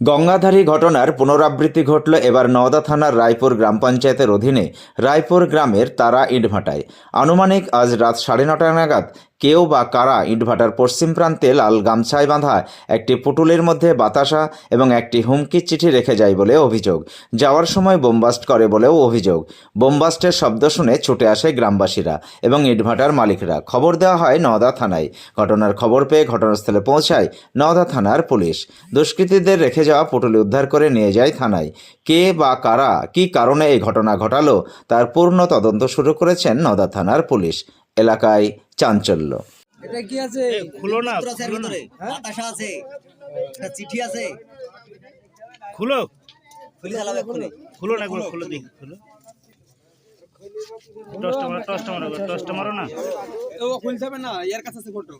গঙ্গাধারী ঘটনার পুনরাবৃত্তি ঘটল এবার নওদা থানার রায়পুর গ্রাম পঞ্চায়েতের অধীনে। রায়পুর গ্রামের তারা ইটভাটায়। আনুমানিক আজ রাত সাড়ে নটা নাগাদ কেউ বা কারা ইটভাটার পশ্চিম প্রান্তে লাল গামছায় বাঁধা একটি পুটুলের মধ্যে বাতাসা এবং একটি হুমকির চিঠি রেখে যায় বলে অভিযোগ। যাওয়ার সময় বোমবাস্ট করে বলেও অভিযোগ। বোমবাস্টের শব্দ শুনে ছুটে আসে গ্রামবাসীরা এবং ইটভাটার মালিকরা। খবর দেওয়া হয় নওদা থানায়। ঘটনার খবর পেয়ে ঘটনাস্থলে পৌঁছায় নওদা থানার পুলিশ। দুষ্কৃতীদের রেখে যাওয়া পুটুলি উদ্ধার করে নিয়ে যায় থানায়। কে বা কারা, কি কারণে এই ঘটনা ঘটালো, তার পূর্ণ তদন্ত শুরু করেছেন নওদা থানার পুলিশ। এলাকায় চাঞ্চল্য। এটা কি আছে? খুলো না বাতাসা আছে। একটা চিঠি আছে। খুলো। খুলে চালাবে খুলো না এগুলো খুলো দেখি খুলো। টসটা মারো টসটা মারো টসটা মারো না। ও খুলতে হবে না এর কাছে আছে ফটো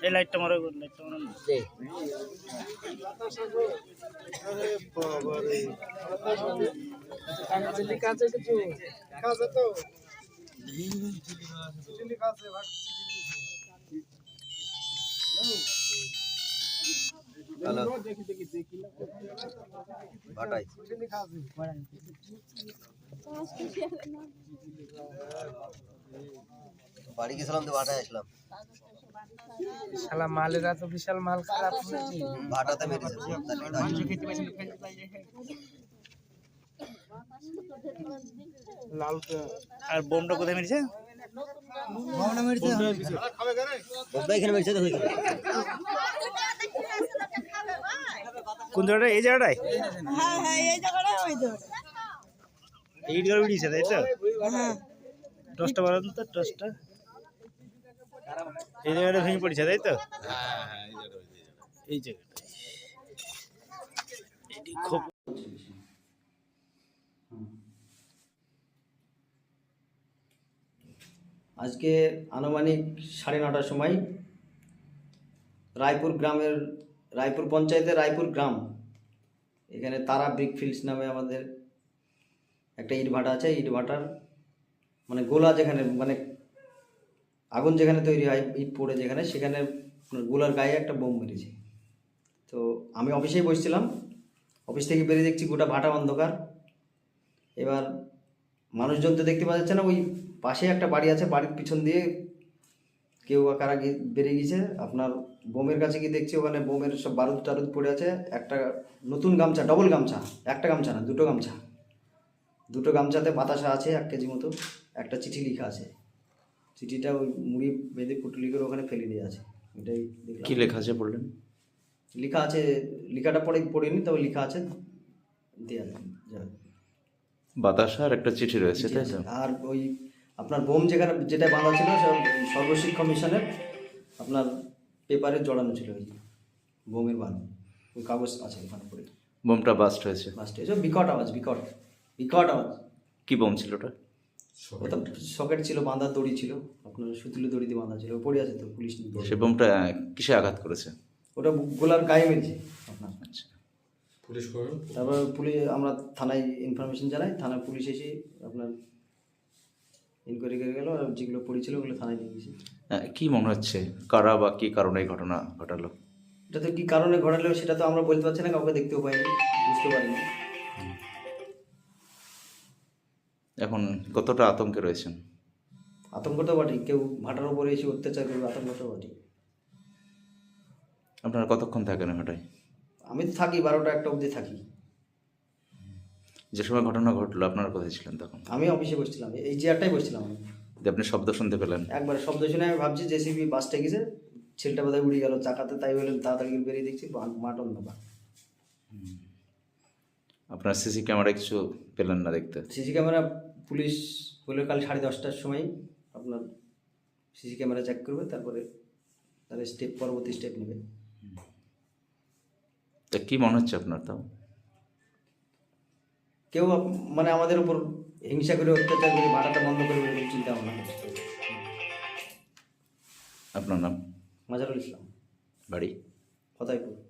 এই লাইটটা আছে কিছু ভাটাই বাড়ি গেছিলাম তো ভাটায় আসলাম। শালা মালেরা তো বিশাল মাল খারাপ হয়েছে। ভাটাতে মেরেছে লাল আর বোমটা কোথায় মেরেছে? বোম্বাই এখানে মেরেছে তো কোন জায়গাটায় এই জায়গাটায়? হ্যাঁ হ্যাঁ এই জায়গাটা ওই উড়িয়েছে তাই তো? হ্যাঁ। টসটা মারো তো টসটা এই জায়গাটা ভেঙে পড়েছে, তাই তো? আজকে আনুমানিক সাড়ে নটার সময় রায়পুর গ্রামের, রায়পুর পঞ্চায়েতের রায়পুর গ্রাম, এখানে তারা ব্রিক ফিল্ডস নামে আমাদের একটা ইট ভাটা আছে ইট ভাটার মানে গোলা যেখানে মানে আগুন যেখানে তৈরি হয়, ইট পড়ে যেখানে, সেখানে গোলার গায়ে একটা বোম মেরেছে। তো আমি অফিসেই বসছিলাম। অফিস থেকে বেরিয়ে দেখছি গোটা ভাটা অন্ধকার। এবার মানুষজন তো দেখতে পাওয়া যাচ্ছে না, ওই পাশে একটা বাড়ি আছে, বাড়ির পিছন দিয়ে কেউ বা কারা বেরিয়ে গেছে। আপনার বোমের কাছে গিয়ে দেখছি ওখানে বোমের সব বারুদ টারুদ পড়ে আছে। একটা নতুন গামছা ডবল গামছা, একটা গামছা না, দুটো গামছা। দুটো গামছাতে বাতাসা আছে এক কেজি মতো, একটা চিঠি লেখা আছে। চিঠিটা ওই মুড়ি বেঁধে পুটুলি করে ওখানে ফেলে দিয়ে আছে। এটাই কি লেখা আছে বললেন? লেখা আছে লেখাটা পড়ে পড়িনি তবে লেখা আছে যাবে বাতাসা আর একটা চিঠি রয়েছে তাই তো? আর ওই আপনার বোম যেখানে যেটা বাঁধা ছিল সর্বশিক্ষা মিশনের আপনার পেপারে জড়ানো ছিল ওই বোমের বান। ওই কাগজ আছে ওখানে পড়ে। বোমটা বাস্ট হয়েছে। লাস্টে এসব বিকট আওয়াজ বিকট বিকট আওয়াজ। কি বোম ছিল ওটা? ওটা সকেট ছিল বাঁধা দড়ি ছিল আপনার সুতুলি দড়ি দিয়ে বাঁধা ছিল পড়ে আছে তো পুলিশ সে বোমটা কিসে আঘাত করেছে? ওটা গোলার গায়ে মেরেছে আপনার। আচ্ছা। তারপর পুলিশ আমরা থানায় ইনফরমেশন জানাই থানার পুলিশ এসে আপনার ইনকোয়ারি করে গেল আর যেগুলো পড়েছিল ওগুলো থানায় নিয়ে গেছে কি মনে হচ্ছে? কারা বা কি কারণে এই ঘটনা ঘটালো? এটা তো কি কারণে ঘটালো সেটা তো আমরা বলতে পারছি না কাউকে দেখতেও পাইনি বুঝতে পারিনি। এখন কতটা আতঙ্কে রয়েছেন? আতঙ্ক তো বটে কেউ ভাটার উপরে এসে অত্যাচার করবে আতঙ্ক তো বটে আপনারা কতক্ষণ থাকেন ওটাই আমি তো থাকি বারোটা একটা অবধি থাকি। যে সময় ঘটনা ঘটলো আপনারা কোথায় ছিলেন তখন? আমি অফিসে বসছিলাম এই চেয়ারটাই বসছিলাম আমি। যে আপনি শব্দ শুনতে পেলেন। একবার শব্দ শুনে আমি ভাবছি জেসিবি বাসটা গেছে ছেলেটা বোধহয় উড়ে গেল চাকাতে তাই বলে তাড়াতাড়ি বেরিয়ে দেখছি মাঠ অন্ধকার। আপনার সিসি ক্যামেরা কিছু পেলেন না দেখতে? সিসি ক্যামেরা পুলিশ বলে কাল সাড়ে দশটার সময় আপনার সিসি ক্যামেরা চেক করবে তারপরে তার স্টেপ পরবর্তী স্টেপ নেবে। তা কি মনে হচ্ছে আপনার তাও? কেউ মানে আমাদের উপর হিংসা করে অত্যাচার করে ভাড়াটা বন্ধ করবে এরকম চিন্তা ভাবনা করছে। আপনার নাম? মাজারুল ইসলাম। বাড়ি? ফতাইপুর